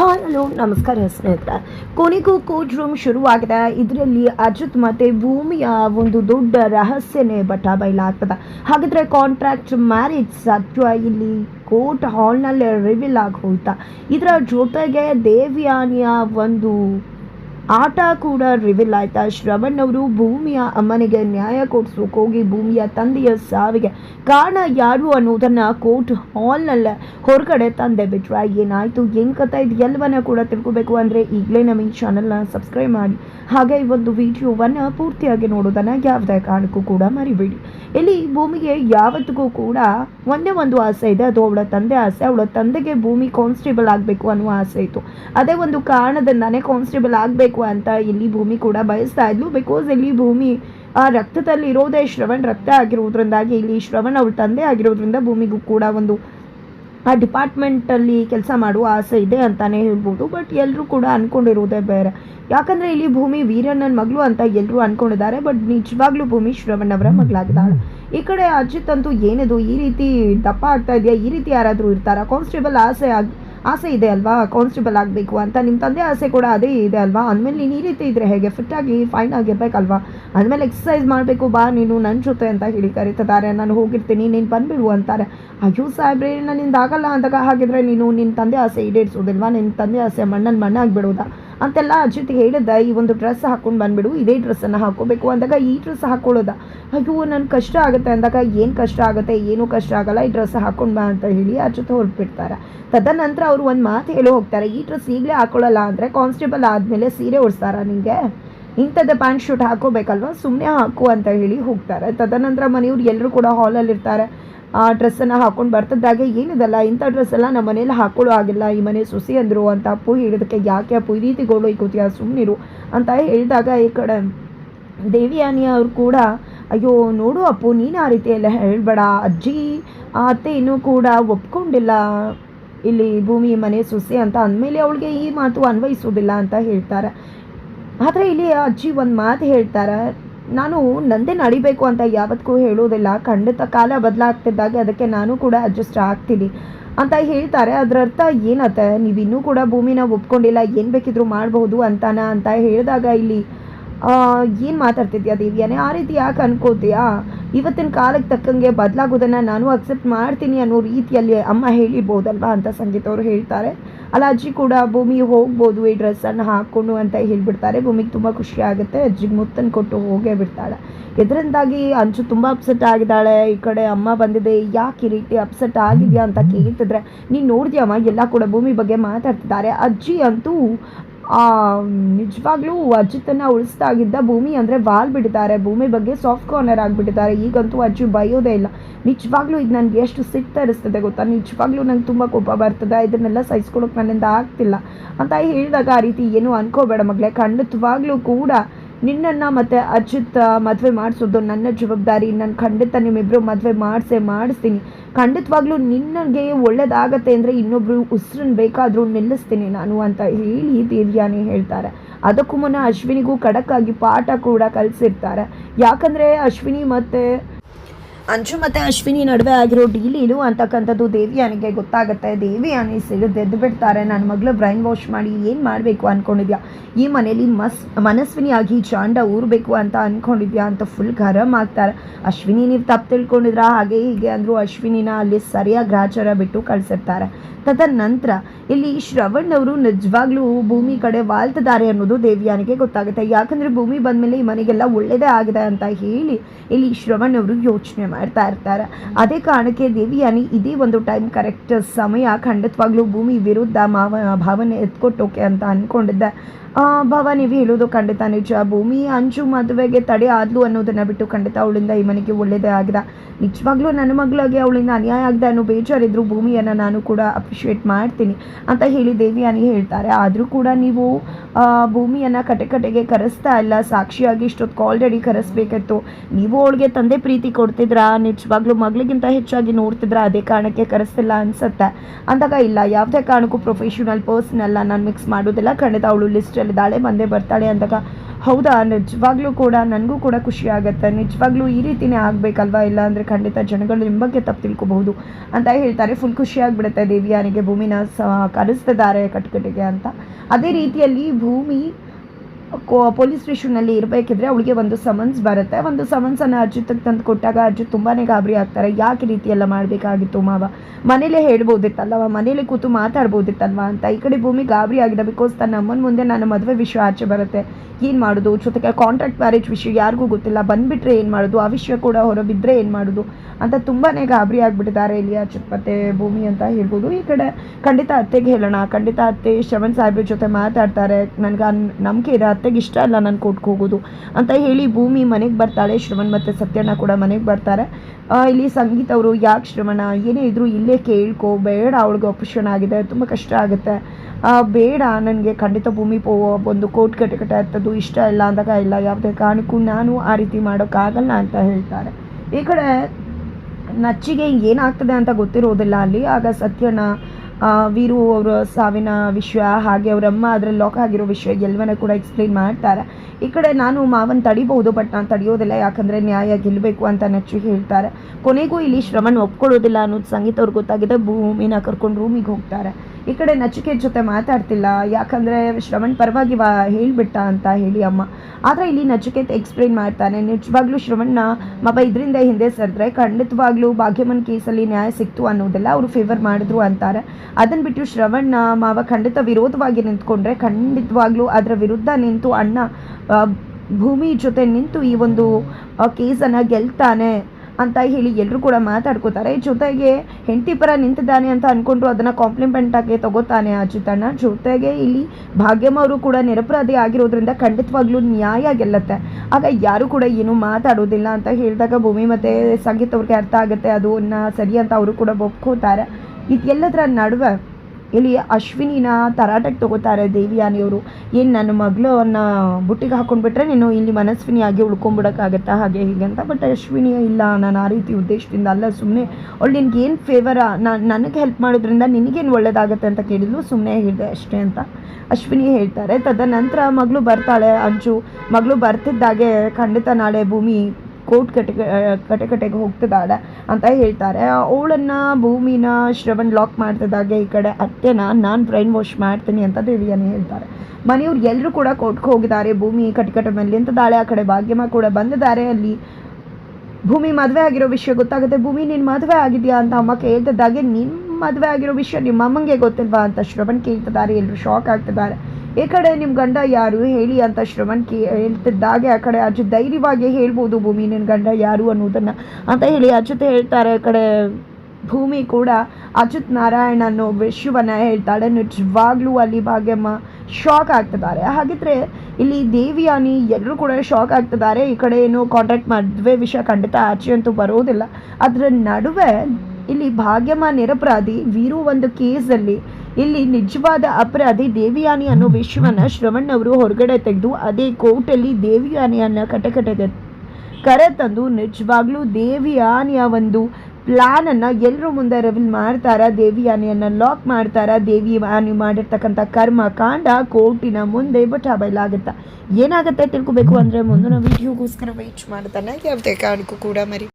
Hi hello, ನಮಸ್ಕಾರ ಸ್ನೇಹಿತರೆ. ಕೊನೆಗೂ ಕೋರ್ಟ್ ರೂಮ್ ಶುರುವಾಗಿದೆ. ಇದರಲ್ಲಿ ಅಜಿತ್ ಮತ್ತೆ ಭೂಮಿಯ ಒಂದು ದೊಡ್ಡ ರಹಸ್ಯನೇ ಬಟ ಬಯಲಾಗ್ತದೆ. ಹಾಗಿದ್ರೆ ಕಾಂಟ್ರಾಕ್ಟ್ ಮ್ಯಾರೇಜ್ ಸತ್ಯ ಇಲ್ಲಿ ಕೋರ್ಟ್ ಹಾಲ್ನಲ್ಲಿ ರಿವೀಲ್ ಆಗಿ ಹೋಯ್ತಾ. ಇದರ ಜೊತೆಗೆ ದೇವ್ಯಾನಿಯ ಒಂದು ಆಟ ಕೂಡ ರಿವೀಲ್ ಆಯ್ತಾ? ಶ್ರವಣ್ ಅವರು ಭೂಮಿಯ ಅಮ್ಮನಿಗೆ ನ್ಯಾಯ ಹೋಗಿ ಭೂಮಿಯ ತಂದೆಯ ಸಾವಿಗೆ. ಕಾರಣ ಯಾರು ಅನ್ನೋದನ್ನು ಕೋರ್ಟ್ ಹಾಲ್ನಲ್ಲೇ ಹೊರಗಡೆ ತಂದೆ ಬಿಟ್ರೆ ಏನಾಯ್ತು? ಏನು ಕಥೆ ಇದು? ಎಲ್ಲವನ್ನ ಕೂಡ ತಿಳ್ಕೊಬೇಕು ಅಂದರೆ ಈಗಲೇ ನಮ್ಮ ಈ ಚಾನಲ್ನ ಸಬ್ಸ್ಕ್ರೈಬ್ ಮಾಡಿ. ಹಾಗೆ ಈ ಒಂದು ವಿಡಿಯೋವನ್ನು ಪೂರ್ತಿಯಾಗಿ ನೋಡೋದನ್ನ ಯಾವುದೇ ಕಾರಣಕ್ಕೂ ಕೂಡ ಮರಿಬೇಡಿ. ಇಲ್ಲಿ ಭೂಮಿಗೆ ಯಾವತ್ತಿಗೂ ಕೂಡ ಒಂದೇ ಒಂದು ಆಸೆ ಇದೆ. ಅದು ಅವಳ ತಂದೆ ಆಸೆ. ಅವಳ ತಂದೆಗೆ ಭೂಮಿ ಕಾನ್ಸ್ಟೇಬಲ್ ಆಗಬೇಕು ಅನ್ನುವ ಆಸೆ ಇತ್ತು. ಅದೇ ಒಂದು ಕಾರಣದಿಂದಾನೇ ಕಾನ್ಸ್ಟೇಬಲ್ ಆಗಬೇಕು ಅಂತ ಇಲ್ಲಿ ಭೂಮಿ ಕೂಡ ಬಯಸ್ತಾ ಇದ್ಲು. ಬಿಕಾಸ್ ಇಲ್ಲಿ ಭೂಮಿ, ಆ ರಕ್ತದಲ್ಲಿ ಇರೋದೇ ಶ್ರವಣ್ ರಕ್ತ ಆಗಿರೋದ್ರಿಂದಾಗಿ ಇಲ್ಲಿ ಶ್ರವಣ್ ಅವಳ ತಂದೆ ಆಗಿರೋದ್ರಿಂದ ಭೂಮಿಗೂ ಕೂಡ ಒಂದು, ಆ ಡಿಪಾರ್ಟ್ಮೆಂಟಲ್ಲಿ ಕೆಲಸ ಮಾಡುವ ಆಸೆ ಇದೆ ಅಂತಾನೆ ಹೇಳ್ಬೋದು. ಬಟ್ ಎಲ್ಲರೂ ಕೂಡ ಅನ್ಕೊಂಡಿರೋದೇ ಬೇರೆ. ಯಾಕಂದರೆ ಇಲ್ಲಿ ಭೂಮಿ ವೀರಣ್ಣನ ಮಗಳು ಅಂತ ಎಲ್ಲರೂ ಅನ್ಕೊಂಡಿದ್ದಾರೆ. ಬಟ್ ನಿಜವಾಗ್ಲೂ ಭೂಮಿ ಶ್ರವಣ್ ಅವರ ಮಗಳಾಗಿದ್ದಾಳೆ. ಈ ಕಡೆ ಅಜಿತ್ ಅಂತೂ ಏನಿದು, ಈ ರೀತಿ ದಪ್ಪ ಆಗ್ತಾ ಇದೆಯಾ? ಈ ರೀತಿ ಯಾರಾದರೂ ಇರ್ತಾರಾ? ಕಾನ್ಸ್ಟೇಬಲ್ ಆಸೆ ಆಗ್ ಆಸೆ ಇದೆ ಅಲ್ವಾ? ಕಾನ್ಸ್ಟೇಬಲ್ ಆಗಬೇಕು ಅಂತ. ನಿಮ್ಮ ತಂದೆ ಆಸೆ ಕೂಡ ಅದೇ ಇದೆ ಅಲ್ವಾ? ಅಂದಮೇಲೆ ನೀನು ಈ ರೀತಿ ಇದ್ದರೆ ಹೇಗೆ? ಫಿಟ್ಟಾಗಿ ಫೈನ್ ಆಗಿರ್ಬೇಕಲ್ವಾ ಅಂದಮೇಲೆ ಎಕ್ಸಸೈಸ್ ಮಾಡಬೇಕು, ಬಾ ನೀನು ನನ್ನ ಜೊತೆ ಅಂತ ಹೇಳಿ ಕರೀತಿದ್ದಾರೆ ನಾನು ಹೋಗಿರ್ತೀನಿ, ನೀನು ಬಂದುಬಿಡು ಅಂತಾರೆ. ಅಯ್ಯೋ ಸಾಹೇಬ್ರೆ ನನ್ನಿಂದ ಆಗಲ್ಲ ಅಂದಾಗ ಹಾಗಿದ್ರೆ ನೀನು ನಿನ್ನ ತಂದೆ ಆಸೆ ಈಡೇರಿಸೋದಿಲ್ವಾ? ನಿನ್ನ ತಂದೆ ಆಸೆ ಮಣ್ಣಲ್ಲಿ ಮಣ್ಣಾಗ್ಬಿಡೋದಾ? ಅಂತೆಲ್ಲ ಅಜಿತ್ ಹೇಳಿದ ಈ ಒಂದು ಡ್ರೆಸ್ ಹಾಕೊಂಡು ಬಂದ್ಬಿಡು, ಇದೇ ಡ್ರೆಸ್ಸನ್ನು ಹಾಕೋಬೇಕು ಅಂದಾಗ ಈ ಡ್ರೆಸ್ ಹಾಕ್ಕೊಳ್ಳೋದ ಅಯ್ಯೋ ನನ್ನ ಕಷ್ಟ ಆಗುತ್ತೆ ಅಂದಾಗ ಏನು ಕಷ್ಟ ಆಗುತ್ತೆ, ಏನೂ ಕಷ್ಟ ಆಗಲ್ಲ, ಈ ಡ್ರೆಸ್ ಹಾಕೊಂಡು ಬಾ ಅಂತ ಹೇಳಿ ಅಜಿತ್ ಹೊರಟ್ಬಿಡ್ತಾರೆ. ತದನಂತರ ಅವರು ಒಂದು ಮಾತು ಹೇಳಿ ಹೋಗ್ತಾರೆ, ಈ ಡ್ರೆಸ್ ಈಗಲೇ ಹಾಕೊಳ್ಳಲ್ಲ ಅಂದರೆ ಕಾನ್ಸ್ಟೇಬಲ್ ಆದಮೇಲೆ ಸೀರೆ ಉಡ್ಸ್ತಾರ ನಿಮಗೆ ಇಂಥದ್ದೇ ಪ್ಯಾಂಟ್ ಶೂಟ್ ಹಾಕೋಬೇಕಲ್ವಾ? ಸುಮ್ಮನೆ ಹಾಕು ಅಂತ ಹೇಳಿ ಹೋಗ್ತಾರೆ. ತದನಂತರ ಮನೆಯವ್ರು ಎಲ್ಲರೂ ಕೂಡ ಹಾಲಲ್ಲಿರ್ತಾರೆ ಆ ಡ್ರೆಸ್ಸನ್ನು ಹಾಕೊಂಡು ಬರ್ತಿದ್ದಾಗೆ ಏನಿದಲ್ಲ, ಇಂಥ ಡ್ರೆಸ್ ಎಲ್ಲ ನಮ್ಮ ಮನೇಲಿ ಹಾಕೊಳ್ಳೋ ಆಗಿಲ್ಲ ಈ ಮನೆ ಸುಸಿ ಅಂದರು ಅಂತ ಅಪ್ಪು ಹೇಳಿದಕ್ಕೆ, ಯಾಕೆ ಅಪ್ಪು, ಈ ರೀತಿ ಗೋಳು ಕೂತಿಯ ಸುಮ್ಮನಿರು ಅಂತ ಹೇಳಿದಾಗ ಈ ಕಡೆ ದೇವಿಯಾನಿ ಅವರು ಕೂಡ, ಅಯ್ಯೋ, ನೋಡು ಅಪ್ಪು, ನೀನು ಆ ರೀತಿ ಎಲ್ಲ ಹೇಳಬೇಡ. ಅಜ್ಜಿ, ಆ ಅತ್ತೆ ಇನ್ನೂ ಕೂಡ ಒಪ್ಕೊಂಡಿಲ್ಲ. ಇಲ್ಲಿ ಭೂಮಿ ಮನೆ ಸುಸಿ ಅಂತ ಅಂದಮೇಲೆ ಅವಳಿಗೆ ಈ ಮಾತು ಅನ್ವಯಿಸೋದಿಲ್ಲ ಅಂತ ಹೇಳ್ತಾರೆ. ಆದರೆ ಇಲ್ಲಿ ಅಜ್ಜಿ ಒಂದು ಮಾತು ಹೇಳ್ತಾರೆ, ನಾನು ನಂದೇ ನಡಿಬೇಕು ಅಂತ ಯಾವತ್ತಿಗೂ ಹೇಳೋದಿಲ್ಲ. ಖಂಡಿತ ಕಾಲ ಬದಲಾಗ್ತಿದ್ದಾಗ ಅದಕ್ಕೆ ನಾನು ಕೂಡ ಅಡ್ಜಸ್ಟ್ ಆಗ್ತೀನಿ ಅಂತ ಹೇಳ್ತಾರೆ. ಅದರ ಅರ್ಥ ಏನತ್ತೆ ನೀವು ಇನ್ನೂ ಕೂಡ ಭೂಮಿನ ಒಪ್ಕೊಂಡಿಲ್ಲ, ಏನು ಬೇಕಿದ್ರು ಮಾಡಬಹುದು ಅಂತಾನ, ಅಂತ ಹೇಳಿದಾಗ ಇಲ್ಲಿ ಏನು ಮಾತಾಡ್ತಿದ್ಯಾ ದೇವಿಯಾನೆ? ಆ ರೀತಿ ಯಾಕೆ ಅನ್ಕೋತೀಯಾ? ಇವತ್ತಿನ ಕಾಲಕ್ಕೆ ತಕ್ಕಂಗೆ ಬದಲಾಗೋದನ್ನು ನಾನು ಅಕ್ಸೆಪ್ಟ್ ಮಾಡ್ತೀನಿ ಅನ್ನೋ ರೀತಿಯಲ್ಲಿ ಅಮ್ಮ ಹೇಳಿಬೋದಲ್ವಾ ಅಂತ ಸಂಗೀತ ಅವರು ಹೇಳ್ತಾರೆ. ಅಲ್ಲ ಅಜ್ಜಿ ಕೂಡ ಭೂಮಿ ಹೋಗ್ಬೋದು, ಈ ಡ್ರೆಸ್ಸನ್ನು ಹಾಕ್ಕೊಂಡು ಅಂತ ಹೇಳಿಬಿಡ್ತಾರೆ. ಭೂಮಿಗೆ ತುಂಬ ಖುಷಿ ಆಗುತ್ತೆ. ಅಜ್ಜಿಗೆ ಮುತ್ತನ್ನು ಕೊಟ್ಟು ಹೋಗೇ ಬಿಡ್ತಾಳೆ. ಇದರಿಂದಾಗಿ ಅಂಚು ತುಂಬ ಅಪ್ಸೆಟ್ ಆಗಿದ್ದಾಳೆ. ಈ ಕಡೆ ಅಮ್ಮ ಬಂದಿದೆ, ಯಾಕೆ ಈ ರೀತಿ ಅಪ್ಸೆಟ್ ಆಗಿದೆಯಾ ಅಂತ ಕೇಳ್ತಿದ್ರೆ, ನೀನು ನೋಡಿದ್ಯಮ್ಮ ಎಲ್ಲ ಕೂಡ ಭೂಮಿ ಬಗ್ಗೆ ಮಾತಾಡ್ತಿದ್ದಾರೆ. ಅಜ್ಜಿ ಅಂತೂ ನಿಜವಾಗ್ಲೂ ಅಜಿತನ್ನ ಉಳಿಸ್ದಾಗಿದ್ದ ಭೂಮಿ ಅಂದರೆ ವಾಲ್ ಬಿಟ್ಟಿದ್ದಾರೆ ಭೂಮಿ ಬಗ್ಗೆ ಸಾಫ್ಟ್ ಕಾರ್ನರ್ ಆಗಿಬಿಟ್ಟಿದ್ದಾರೆ. ಈಗಂತೂ ಅಜ್ಜಿ ಬೈಯೋದೇ ಇಲ್ಲ. ನಿಜವಾಗ್ಲೂ ಇದು ನನಗೆ ಎಷ್ಟು ಸಿಟ್ಟು ತರಿಸ್ತದೆ ಗೊತ್ತಾ? ನಿಜವಾಗ್ಲೂ ನಂಗೆ ತುಂಬ ಕೋಪ ಬರ್ತದೆ. ಇದನ್ನೆಲ್ಲ ಸಹಿಸ್ಕೊಳ್ಳೋಕೆ ನನ್ನಿಂದ ಆಗ್ತಿಲ್ಲ. ಅಂತ ಹೇಳಿದಾಗ ಆ ರೀತಿ ಏನು ಅನ್ಕೋಬೇಡ ಮಗಳೇ. ಖಂಡಿತವಾಗ್ಲೂ ಕೂಡ ನಿನ್ನನ್ನು ಮತ್ತು ಅಜಿತ್ ಮದುವೆ ಮಾಡಿಸೋದು ನನ್ನ ಜವಾಬ್ದಾರಿ. ನಾನು ಖಂಡಿತ ನಿಮ್ಮಿಬ್ಬರು ಮದುವೆ ಮಾಡಿಸೇ ಮಾಡಿಸ್ತೀನಿ. ಖಂಡಿತವಾಗ್ಲೂ ನಿನ್ನಗೆ ಒಳ್ಳೇದಾಗತ್ತೆ ಅಂದರೆ ಇನ್ನೊಬ್ಬರು ಉಸಿರನ್ನು ಬೇಕಾದರೂ ನಿಲ್ಲಿಸ್ತೀನಿ ನಾನು ಅಂತ ಹೇಳಿ ದೇವ್ಯಾನಿ ಹೇಳ್ತಾರೆ. ಅದಕ್ಕೂ ಮುನ್ನ ಅಶ್ವಿನಿಗೂ ಖಡಕ್ಕಾಗಿ ಪಾಠ ಕೂಡ ಕಲಿಸಿರ್ತಾರೆ. ಯಾಕಂದರೆ ಅಶ್ವಿನಿ ಮತ್ತು ಅಂಜು ಮತ್ತು ಅಶ್ವಿನಿ ನಡುವೆ ಆಗಿರೋ ಡೀಲ್ ಅಂತಕ್ಕಂಥದ್ದು ದೇವಿಯಾನಿಗೆ ಗೊತ್ತಾಗುತ್ತೆ. ದೇವಿಯಾನಿ ಸಿಡಿದೆದ್ದು ಬಿಡ್ತಾರೆ. ನನ್ನ ಮಗಳು ಬ್ರೈನ್ ವಾಶ್ ಮಾಡಿ ಏನು ಮಾಡಬೇಕು ಅಂದ್ಕೊಂಡಿದ್ಯಾ ಈ ಮನೇಲಿ ಮಸ್, ಮನಸ್ವಿನಿಯಾಗಿ ಚಾಂಡ ಊರಬೇಕು ಅಂತ ಅಂದ್ಕೊಂಡಿದ್ಯಾ ಅಂತ ಫುಲ್ ಗರಂ ಆಗ್ತಾರೆ. ಅಶ್ವಿನಿ ನೀವು ತಪ್ಪು ತಿಳ್ಕೊಂಡಿದ್ರ? ಹಾಗೆ ಹೀಗೆ ಅಂದರು ಅಶ್ವಿನಿನ ಅಲ್ಲಿ ಸರಿಯಾಗಿ ಗ್ರಾಚಾರ ಬಿಟ್ಟು ಕಳಿಸಿರ್ತಾರೆ. ತದನಂತರ ಇಲ್ಲಿ ಶ್ರವಣ್ ಅವರು ನಿಜವಾಗ್ಲೂ ಭೂಮಿ ಕಡೆ ವಾಲ್ತಿದ್ದಾರೆ ಅನ್ನೋದು ದೇವಿಯಾನಿಗೆ ಗೊತ್ತಾಗುತ್ತೆ. ಯಾಕಂದರೆ ಭೂಮಿ ಬಂದಮೇಲೆ ಈ ಮನೆಗೆಲ್ಲ ಒಳ್ಳೆಯದೇ ಆಗಿದೆ ಅಂತ ಹೇಳಿ ಇಲ್ಲಿ ಶ್ರವಣ್ ಅವರು ಯೋಚನೆ ಮಾಡ್ತಾ ಇರ್ತಾರೆ. ಅದೇ ಕಾರಣಕ್ಕೆ ದೇವಿಯಾನಿ ಇದೇ ಒಂದು ಟೈಮ್ ಕರೆಕ್ಟ್ ಸಮಯ ಖಂಡಿತವಾಗ್ಲೂ ಭೂಮಿ ವಿರುದ್ಧ ಮಾವ, ಭಾವನೆ ಎತ್ಕೊಟ್ಟೋಕೆ ಅಂತ ಅಂದ್ಕೊಂಡಿದ್ದೆ ಭಾವ, ನೀವು ಹೇಳೋದು ಖಂಡಿತ ನಿಜ. ಭೂಮಿ, ಅಂಜು ಮದುವೆಗೆ ತಡೆ ಆದ್ಲು ಅನ್ನೋದನ್ನ ಬಿಟ್ಟು ಖಂಡಿತ ಅವಳಿಂದ ಈ ಮನೆಗೆ ಒಳ್ಳೆಯದೇ ಆಗಿದೆ ನಿಜವಾಗ್ಲೂ ನನ್ನ ಮಗಳಾಗಿ ಅವಳಿಂದ ಅನ್ಯಾಯ ಆಗಿದೆ ಅನ್ನೋ ಬೇಜಾರಿದ್ರು ಭೂಮಿಯನ್ನು ನಾನು ಕೂಡ ಅಪ್ರಿಷಿಯೇಟ್ ಮಾಡ್ತೀನಿ ಅಂತ ಹೇಳಿ ದೇವಿಯಾನಿ ಹೇಳ್ತಾರೆ. ಆದರೂ ಕೂಡ ನೀವು ಭೂಮಿಯನ್ನು ಕಟೆ ಕಟೆಗೆ ಕರೆಸ್ತಾ ಇಲ್ಲ. ಸಾಕ್ಷಿಯಾಗಿ ಇಷ್ಟೊತ್ತು ಆಲ್ರೆಡಿ ಕರೆಸ್ಬೇಕಿತ್ತು. ನೀವು ಅವಳಿಗೆ ತಂದೆ ಪ್ರೀತಿ ಕೊಡ್ತಿದ್ರಾ? ನಿಜವಾಗ್ಲೂ ಮಗಳಿಗಿಂತ ಹೆಚ್ಚಾಗಿ ನೋಡ್ತಿದ್ರಾ? ಅದೇ ಕಾರಣಕ್ಕೆ ಕರೆಸ್ತಿಲ್ಲ ಅನ್ಸುತ್ತೆ. ಅಂದಾಗ ಇಲ್ಲ, ಯಾವುದೇ ಕಾರಣಕ್ಕೂ ಪ್ರೊಫೆಷನಲ್ ಪರ್ಸನ್ ನಾನು ಮಿಕ್ಸ್ ಮಾಡೋದಿಲ್ಲ. ಖಂಡಿತ ಅವಳು ಲಿಸ್ಟಲ್ಲಿದ್ದಾಳೆ ಬಂದೇ ಬರ್ತಾಳೆ ಅಂದಾಗ, ಹೌದಾ, ನಿಜವಾಗ್ಲೂ ಕೂಡ ನನಗೂ ಕೂಡ ಖುಷಿ ಆಗುತ್ತೆ. ನಿಜವಾಗ್ಲೂ ಈ ರೀತಿನೇ ಆಗಬೇಕಲ್ವಾ? ಇಲ್ಲ ಅಂದರೆ ಖಂಡಿತ ಜನಗಳು ನಿಮ್ಮ ಬಗ್ಗೆ ತಪ್ಪು ತಿಳ್ಕೊಬಹುದು. ಅಂತ ಹೇಳ್ತಾರೆ. ಫುಲ್ ಖುಷಿಯಾಗಿಬಿಡುತ್ತೆ ದೇವಿಯಾನಿಗೆ. ಭೂಮಿನ ಸ ಕರೆಸ್ತಿದ್ದಾರೆ ಕಟ್ಕಟ್ಟಿಗೆ ಅಂತ. ಅದೇ ರೀತಿಯಲ್ಲಿ ಭೂಮಿ ಪೊಲೀಸ್ ಸ್ಟೇಷನ್ನಲ್ಲಿ ಇರಬೇಕಿದ್ರೆ ಅವಳಿಗೆ ಒಂದು ಸಮನ್ಸ್ ಬರುತ್ತೆ. ಒಂದು ಸಮನ್ಸನ್ನು ಅರ್ಜಿತಕ್ಕೆ ತಂದು ಕೊಟ್ಟಾಗ ಅರ್ಜಿ ತುಂಬಾ ಗಾಬರಿ ಆಗ್ತಾರೆ. ಯಾಕೆ ರೀತಿ ಎಲ್ಲ ಮಾಡಬೇಕಾಗಿತ್ತು ಮಾವ? ಮನೇಲೇ ಹೇಳ್ಬೋದಿತ್ತಲ್ಲವ ಮನೇಲಿ ಕೂತು ಮಾತಾಡ್ಬೋದಿತ್ತಲ್ವಾ ಅಂತ. ಈ ಕಡೆ ಭೂಮಿ ಗಾಬರಿ ಆಗಿದೆ ಬಿಕಾಸ್ ತನ್ನ ಅಮ್ಮನ ಮುಂದೆ ನನ್ನ ಮದುವೆ ವಿಷಯ ಆಚೆ ಬರುತ್ತೆ. ಏನು ಮಾಡೋದು? ಜೊತೆಗೆ ಕಾಂಟ್ರಾಕ್ಟ್ ಮ್ಯಾರೇಜ್ ವಿಷಯ ಯಾರಿಗೂ ಗೊತ್ತಿಲ್ಲ. ಬಂದುಬಿಟ್ರೆ ಏನು ಮಾಡೋದು? ಆ ವಿಷಯ ಕೂಡ ಹೊರಬಿದ್ದರೆ ಏನು ಮಾಡೋದು? ಅಂತ ತುಂಬಾ ಗಾಬರಿ ಆಗಿಬಿಟ್ಟಿದ್ದಾರೆ ಇಲ್ಲಿ ಮತ್ತೆ ಭೂಮಿ ಅಂತ ಹೇಳ್ಬೋದು. ಈ ಕಡೆ ಖಂಡಿತ ಅತ್ತೆಗೆ ಹೇಳೋಣ. ಖಂಡಿತ ಅತ್ತೆ ಶ್ರವಣ್ ಸಾಹೇಬ್ರ ಜೊತೆ ಮಾತಾಡ್ತಾರೆ. ನನಗೆ ನಂಬಿಕೆ ಇದೆ. ಅತ್ತೆಗೆ ಇಷ್ಟ ಇಲ್ಲ ನಾನು ಕೊಟ್ಗೆ ಹೋಗೋದು ಅಂತ ಹೇಳಿ ಭೂಮಿ ಮನೆಗೆ ಬರ್ತಾಳೆ. ಶ್ರವಣ್ ಮತ್ತು ಸತ್ಯಣ್ಣ ಕೂಡ ಮನೆಗೆ ಬರ್ತಾರೆ. ಇಲ್ಲಿ ಸಂಗೀತ ಅವರು ಯಾಕೆ ಶ್ರವಣ? ಏನೇ ಇದ್ದರೂ ಇಲ್ಲೇ ಕೇಳ್ಕೊ. ಬೇಡ ಅವಳಿಗೆ ಆಪರೇಷನ್ ಆಗಿದೆ. ತುಂಬ ಕಷ್ಟ ಆಗುತ್ತೆ. ಬೇಡ. ನನಗೆ ಖಂಡಿತ ಭೂಮಿ ಪೋ ಒಂದು ಕೋಟ್ ಕಟ್ಟೆ ಕಟ್ಟೆ ಹತ್ತದು ಇಷ್ಟ ಇಲ್ಲ ಅಂದಾಗ ಇಲ್ಲ. ಯಾವುದೇ ಕಾರಣಕ್ಕೂ ನಾನು ಆ ರೀತಿ ಮಾಡೋಕ್ಕಾಗಲ್ಲ ಅಂತ ಹೇಳ್ತಾರೆ. ಈ ಕಡೆ ನಚ್ಚಿಗೆ ಏನಾಗ್ತದೆ ಅಂತ ಗೊತ್ತಿರೋದಿಲ್ಲ ಅಲ್ಲಿ. ಆಗ ಸತ್ಯನ ಆ, ವೀರು ಅವರ ಸಾವಿನ ವಿಷಯ ಹಾಗೆ ಅವರಮ್ಮ ಅದರಲ್ಲಿ ಲಾಕ್ ಆಗಿರೋ ವಿಷಯ ಎಲ್ಲವನ್ನ ಕೂಡ ಎಕ್ಸ್ಪ್ಲೈನ್ ಮಾಡ್ತಾರೆ. ಈ ಕಡೆ ನಾನು ಮಾವನ್ ತಡಿಬಹುದು ಬಟ್ ನಾನು ತಡೆಯೋದಿಲ್ಲ, ಯಾಕಂದರೆ ನ್ಯಾಯ ಗೆಲ್ಲಬೇಕು ಅಂತ ನೆಚ್ಚು ಹೇಳ್ತಾರೆ. ಕೊನೆಗೂ ಇಲ್ಲಿ ಶ್ರಮನ್ ಒಪ್ಕೊಳ್ಳೋದಿಲ್ಲ ಅನ್ನೋದು ಸಂಗೀತ ಅವ್ರಿಗೆ ಗೊತ್ತಾಗಿದೆ. ಭೂಮಿನ ಕರ್ಕೊಂಡು ರೂಮಿಗೆ ಹೋಗ್ತಾರೆ. ಈ ಕಡೆ ನಚಿಕೆ ಜೊತೆ ಮಾತಾಡ್ತಿಲ್ಲ. ಯಾಕಂದರೆ ಶ್ರವಣ್ ಪರವಾಗಿ ವಾ ಹೇಳಿಬಿಟ್ಟ ಅಂತ ಹೇಳಿ ಅಮ್ಮ. ಆದರೆ ಇಲ್ಲಿ ನಚಿಕೇತ್ ಎಕ್ಸ್ಪ್ಲೈನ್ ಮಾಡ್ತಾನೆ. ನಿಜವಾಗ್ಲೂ ಶ್ರವಣ್ಣ ಮಬ್ಬ ಇದರಿಂದ ಹಿಂದೆ ಸರಿದ್ರೆ, ಖಂಡಿತವಾಗ್ಲೂ ಭಾಗ್ಯಮನ್ ಕೇಸಲ್ಲಿ ನ್ಯಾಯ ಸಿಕ್ತು ಅನ್ನೋದೆಲ್ಲ ಅವರು ಫೇವರ್ ಮಾಡಿದ್ರು ಅಂತಾರೆ. ಅದನ್ನು ಬಿಟ್ಟು ಶ್ರವಣ್ಣ ಮಾವ ಖಂಡಿತ ವಿರೋಧವಾಗಿ ನಿಂತ್ಕೊಂಡ್ರೆ ಖಂಡಿತವಾಗ್ಲೂ ಅದರ ವಿರುದ್ಧ ನಿಂತು ಅಣ್ಣ ಭೂಮಿ ಜೊತೆ ನಿಂತು ಈ ಒಂದು ಕೇಸನ್ನು ಗೆಲ್ತಾನೆ. ಅಂತ ಹೇಳಿ ಎಲ್ಲರೂ ಕೂಡ ಮಾತಾಡ್ಕೋತಾರೆ. ಜೊತೆಗೆ ಹೆಂಡತಿ ಪರ ನಿಂತಿದ್ದಾನೆ ಅಂತ ಅಂದ್ಕೊಂಡ್ರು ಅದನ್ನು ಕಾಂಪ್ಲಿಮೆಂಟಾಗಿ ತಗೋತಾನೆ ಅಚ್ಯುತಣ್ಣ ಜೊತೆಗೆ ಇಲ್ಲಿ ಭಾಗ್ಯಮ್ಮ ಅವರು ಕೂಡ ನಿರಪರಾಧಿ ಆಗಿರೋದ್ರಿಂದ ಖಂಡಿತವಾಗ್ಲೂ ನ್ಯಾಯ ಗೆಲ್ಲತ್ತೆ. ಆಗ ಯಾರು ಕೂಡ ಏನು ಮಾತಾಡೋದಿಲ್ಲ ಅಂತ ಹೇಳಿದಾಗ ಭೂಮಿ ಮತ್ತು ಸಂಗೀತ ಅವ್ರಿಗೆ ಅರ್ಥ ಆಗುತ್ತೆ ಅದನ್ನ ಸರಿ ಅಂತ ಅವರು ಕೂಡ ಒಪ್ಕೋತಾರೆ. ಇದೆಲ್ಲದರ ನಡುವೆ ಇಲ್ಲಿ ಅಶ್ವಿನಿನ ತರಾಟಕ್ಕೆ ತಗೋತಾರೆ ದೇವಿಯಾನಿಯವರು. ಏನು ನನ್ನ ಮಗಳನ್ನ ಬುಟ್ಟಿಗೆ ಹಾಕೊಂಡ್ಬಿಟ್ರೆ ನೀನು ಇಲ್ಲಿ ಮನಸ್ವಿನಿಯಾಗಿ ಉಳ್ಕೊಂಬಿಡೋಕ್ಕಾಗತ್ತಾ? ಹಾಗೆ ಹೀಗೆ ಅಂತ. ಬಟ್ ಅಶ್ವಿನಿ ಇಲ್ಲ, ನಾನು ಆ ರೀತಿ ಉದ್ದೇಶದಿಂದ ಅಲ್ಲ ಸುಮ್ಮನೆ ಅವಳು ನಿನ್ಗೆ ಏನು ಫೇವರ ನಾನು ನನಗೆ ಹೆಲ್ಪ್ ಮಾಡೋದ್ರಿಂದ ನಿನಗೇನು ಒಳ್ಳೇದಾಗತ್ತೆ ಅಂತ ಕೇಳಿದ್ಲು ಸುಮ್ಮನೆ ಹೇಳಿದೆ ಅಷ್ಟೇ ಅಂತ. ಅಶ್ವಿನಿ ಹೇಳ್ತಾರೆ, ತದನಂತರ ಮಗಳು ಬರ್ತಾಳೆ ಅಂಜು ಮಗಳು ಬರ್ತಿದ್ದಾಗೆ ಖಂಡಿತ ನಾಳೆ ಭೂಮಿ ಕಟೆ ಕಟೆ ಕಟೆಗೆ ಹೋಗ್ತಿದ್ದಾಳೆ ಅಂತ ಹೇಳ್ತಾರೆ. ಅವಳನ್ನು ಭೂಮಿನ ಶ್ರವಣ್ ಲಾಕ್ ಮಾಡ್ತಿದ್ದಾಗೆ ಈ ಕಡೆ ಅತ್ತೆನ, ನಾನು ಬ್ರೈನ್ ವಾಶ್ ಮಾಡ್ತೀನಿ ಅಂತ ದೇವಿಯನ್ನು ಹೇಳ್ತಾರೆ. ಮನೆಯವ್ರು ಎಲ್ಲರೂ ಕೂಡ ಕೋರ್ಟ್ಗೆ ಹೋಗಿದ್ದಾರೆ, ಭೂಮಿ ಕಟಕಟ ಮೇಲೆ ಅಂತಿದ್ದಾಳೆ ಆ ಕಡೆ ಭಾಗ್ಯಮ್ಮ ಕೂಡ ಬಂದಿದ್ದಾರೆ. ಅಲ್ಲಿ ಭೂಮಿ ಮದುವೆ ಆಗಿರೋ ವಿಷಯ ಗೊತ್ತಾಗುತ್ತೆ. ಭೂಮಿ ನಿನ್ನ ಮದುವೆ ಆಗಿದೆಯಾ ಅಂತ ಅಮ್ಮ ಕೇಳ್ತಿದ್ದಾಗೆ ನಿಮ್ಮ ಮದುವೆ ಆಗಿರೋ ವಿಷಯ ನಿಮ್ಮ ಅಮ್ಮಂಗೆ ಗೊತ್ತಿಲ್ವಾ? ಅಂತ ಶ್ರವಣ್ ಕೇಳ್ತಿದ್ದಾರೆ. ಎಲ್ಲರೂ ಶಾಕ್ ಆಗ್ತಿದ್ದಾರೆ. ಈ ಕಡೆ ನಿಮ್ಮ ಗಂಡ ಯಾರು? ಹೇಳಿ ಅಂತ ಶ್ರವಣ್ ಕೇ ಹೇಳ್ತಿದ್ದಾಗೆ, ಆ ಕಡೆ ಅಜ್ಜು ಧೈರ್ಯವಾಗಿ ಹೇಳ್ಬೋದು, ಭೂಮಿ ನಿನ್ನ ಗಂಡ ಯಾರು ಅನ್ನೋದನ್ನು ಅಂತ ಹೇಳಿ ಅಚ್ಯುತ್ ಹೇಳ್ತಾರೆ. ಆ ಕಡೆ ಭೂಮಿ ಕೂಡ ಅಚ್ಯುತ್ ನಾರಾಯಣ್ ಅನ್ನೋ ವಿಷಯವನ್ನು ಹೇಳ್ತಾಳೆ. ನಿಜವಾಗ್ಲೂ ಅಲ್ಲಿ ಭಾಗ್ಯಮ್ಮ ಶಾಕ್ ಆಗ್ತಿದ್ದಾರೆ. ಹಾಗಿದ್ರೆ ಇಲ್ಲಿ ದೇವಿಯಾನಿ ಎಲ್ಲರೂ ಕೂಡ ಶಾಕ್ ಆಗ್ತಿದ್ದಾರೆ. ಈ ಕಡೆ ಏನು ಕಾಂಟ್ಯಾಕ್ಟ್ ಮದುವೆ ವಿಷಯ ಖಂಡಿತ ಆಚೆ ಅಂತೂ ಬರೋದಿಲ್ಲ. ಅದರ ನಡುವೆ ಇಲ್ಲಿ ಭಾಗ್ಯಮ್ಮ ನಿರಪರಾಧಿ ವೀರು ಒಂದು ಕೇಸಲ್ಲಿ ಇಲ್ಲಿ ನಿಜವಾದ ಅಪರಾಧಿ ದೇವಿಯಾನಿ ಅನ್ನೋ ವಿಶ್ವನ ಶ್ರವಣ್ಣವರು ಹೊರಗಡೆ ತೆಗೆದು ಅದೇ ಕೋರ್ಟಲ್ಲಿ ದೇವಿಯಾನಿಯನ್ನು ಕಟಕಟೆಗೆ ಕರೆ ತಂದು ನಿಜವಾಗ್ಲೂ ದೇವಿಯಾನಿಯ ಒಂದು ಪ್ಲಾನನ್ನು ಎಲ್ಲರ ಮುಂದೆ ರಿವೀಲ್ ಮಾಡ್ತಾರ, ದೇವಿಯಾನಿಯನ್ನು ಲಾಕ್ ಮಾಡ್ತಾರ ದೇವಿ ಆನಿ ಮಾಡಿರ್ತಕ್ಕಂಥ ಕರ್ಮ ಕಾಂಡ ಕೋರ್ಟಿನ ಮುಂದೆ ಬಟ ಬಯಲಾಗುತ್ತೆ ಏನಾಗುತ್ತೆ ತಿಳ್ಕೊಬೇಕು ಅಂದರೆ ಮುಂದಿನ ವಿಡಿಯೋಗೋಸ್ಕರ ವೆಯ್ಟ್ ಮಾಡ್ತಾನೆ. ಯಾವುದೇ ಕಾರಣಕ್ಕೂ ಕೂಡ ಮರಿ